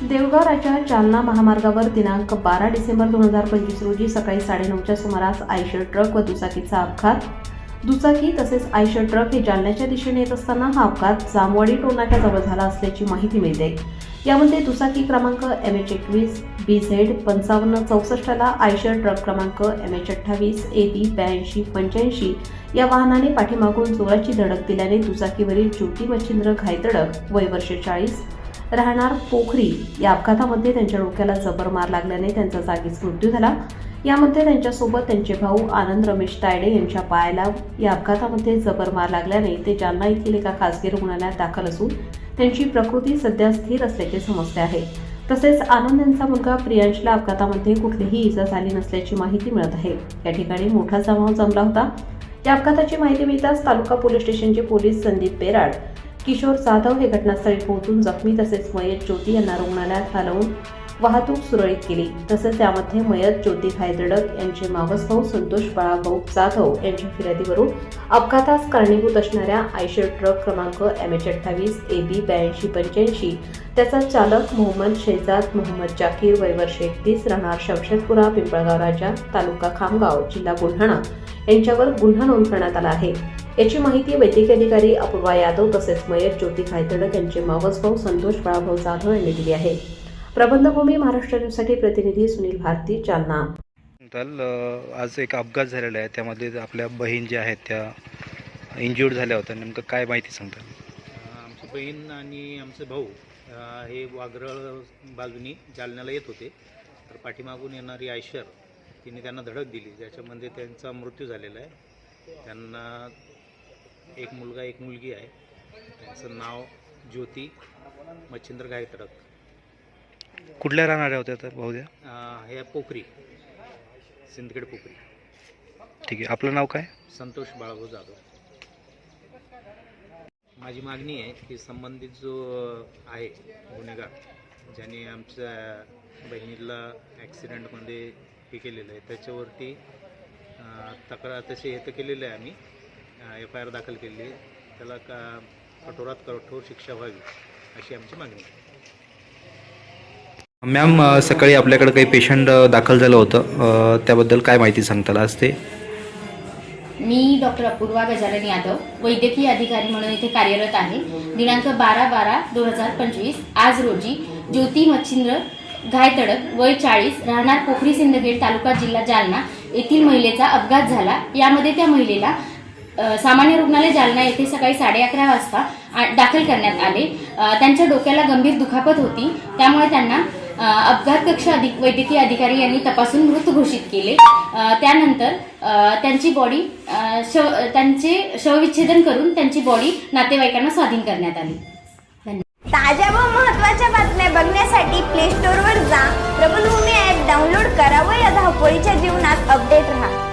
देवगाव जालना महामार्गावर दिनांक बारा डिसेंबर दोन हजार पंचवीस रोजी सकाळी साडेनऊच्या सुमारास आयशर ट्रक व दुचाकीचा अपघात. दुचाकी तसेच आयशर ट्रक हे जालन्याच्या दिशेने येत असताना हा अपघात जामवाडी टोलनाक्या जवळ झाला असल्याची माहिती मिळते. यामध्ये दुचाकी क्रमांक एम एच एकवीस बी झेड पंचावन्न चौसष्टला आयशर ट्रक क्रमांक एम एच अठ्ठावीस ए बी ब्याऐंशी पंच्याऐंशी या वाहनाने पाठीमागून जोराची धडक दिल्याने दुचाकीवरील ज्योती मच्छिंद्र घायतडक वय वर्ष चाळीस राहणार पोखरी. या अपघातामध्ये त्यांच्या डोक्याला जबर मार लागल्याने त्यांचा जागीच मृत्यू झाला. यामध्ये त्यांच्यासोबत त्यांचे भाऊ आनंद रमेश तायडे यांच्या पायाला या अपघातामध्ये जबर मार लागल्याने ते जालना येथील एका खासगी रुग्णालयात दाखल असून त्यांची प्रकृती सध्या स्थिर असल्याचे समजते आहे. तसेच आनंद यांचा मुलगा प्रियांशला अपघातामध्ये कुठलीही इजा झाली नसल्याची माहिती मिळत आहे. या ठिकाणी मोठा जमाव जमला होता. या अपघाताची माहिती मिळताच तालुका पोलीस स्टेशनचे पोलीस संदीप बेराड किशोर जाधव हे घटनास्थळी पोहोचून जखमी तसेच मयत ज्योती यांना रुग्णालयात हलवून वाहतूक सुरळीत केली. तसेच त्यामध्ये मयत ज्योती खायदडक यांचे मावस भाऊ संतोष बाळाभाऊ जाधव यांच्या फिर्यादीवरून अपघातास कारणीभूत असणाऱ्या आयशर ट्रक क्रमांक एम एच अठ्ठावीस ए बी ब्याऐंशी पंच्याऐंशी त्याचा चालक मोहम्मद शेजाद मोहम्मद जाकीर वय वर्ष एकतीस राहणार शमशेदपुरा पिंपळगाव राजा तालुका खामगाव जिल्हा बुलढाणा यांच्यावर गुन्हा नोंद करण्यात आला आहे. याची माहिती वैद्यकीय अधिकारी अपूर्वा यादव तसेच मयत ज्योती खायतडक यांचे मावस भाऊ संतोष बाळाभाऊ जाधव यांनी दिली आहे. प्रबंधभूमी महाराष्ट्र न्यूजसाठी प्रतिनिधी सुनील भारती जालना. चाल आज एक अपघात झालेला आहे. त्यामध्ये आपल्या बहीण ज्या आहेत त्या इंज्युर्ड झाल्या होत्या. नेमकं काय माहिती सांगता? आमची बहीण आणि आमचे भाऊ हे वागरळ बाजूनी जालन्याला येत होते. तर पाठीमागून येणारी आयशर तिने त्यांना धडक दिली. ज्याच्यामध्ये त्यांचा मृत्यू झालेला आहे. त्यांना एक मुलगा एक मुलगी आहे. त्यांचं नाव ज्योती मच्छिंद्र गायतडक कुठल्या राहणाऱ्या होत्या तर भाऊ द्या अ, हे पोखरी सिंदखेड पोखरी. ठीक आहे. आपलं नाव काय? संतोष बाळाभाऊ जाधव. माझी मागणी आहे की संबंधित जो आहे गुन्हेगार ज्याने आमच्या बहिणीला ॲक्सिडेंटमध्ये हे केलेलं आहे. त्याच्यावरती तक्रार तसे हे तर केलेलं आहे आम्ही. एफ आय आर दाखल केली आहे. त्याला का कठोरात कठोर शिक्षा व्हावी अशी आमची मागणी आहे. मॅम सकाळी आपल्याकडे काही पेशंट दाखल झालं होतं. त्याबद्दल काय माहिती सांगताल आज ते? मी डॉक्टर अपूर्वा गजानन यादव वैद्यकीय अधिकारी म्हणून इथे कार्यरत आहे. दिनांक बारा बारा दोन हजार पंचवीस आज रोजी ज्योती मच्छिंद्र घायतडक वय चाळीस राहणार पोखरी सिंदखेड तालुका जिल्हा जालना येथील महिलेचा अपघात झाला. यामध्ये त्या महिलेला सामान्य रुग्णालय जालना येथे सकाळी साडे अकरा वाजता दाखल करण्यात आले. त्यांच्या डोक्याला गंभीर दुखापत होती. त्यामुळे त्यांना अपघात कक्ष अधिक वैद्यकीय अधिकारी यांनी तपासून मृत घोषित केले. त्यानंतर त्यांची बॉडी शव त्यांचे शवविच्छेदन करून त्यांची बॉडी नातेवाईकांना स्वाधीन करण्यात आली. ताज्या व महत्त्वाच्या बातम्या बघण्यासाठी प्ले स्टोअरवर जा. प्रबलभूमी ॲप डाउनलोड करा व या धावपळीच्या जीवनात अपडेट राहा.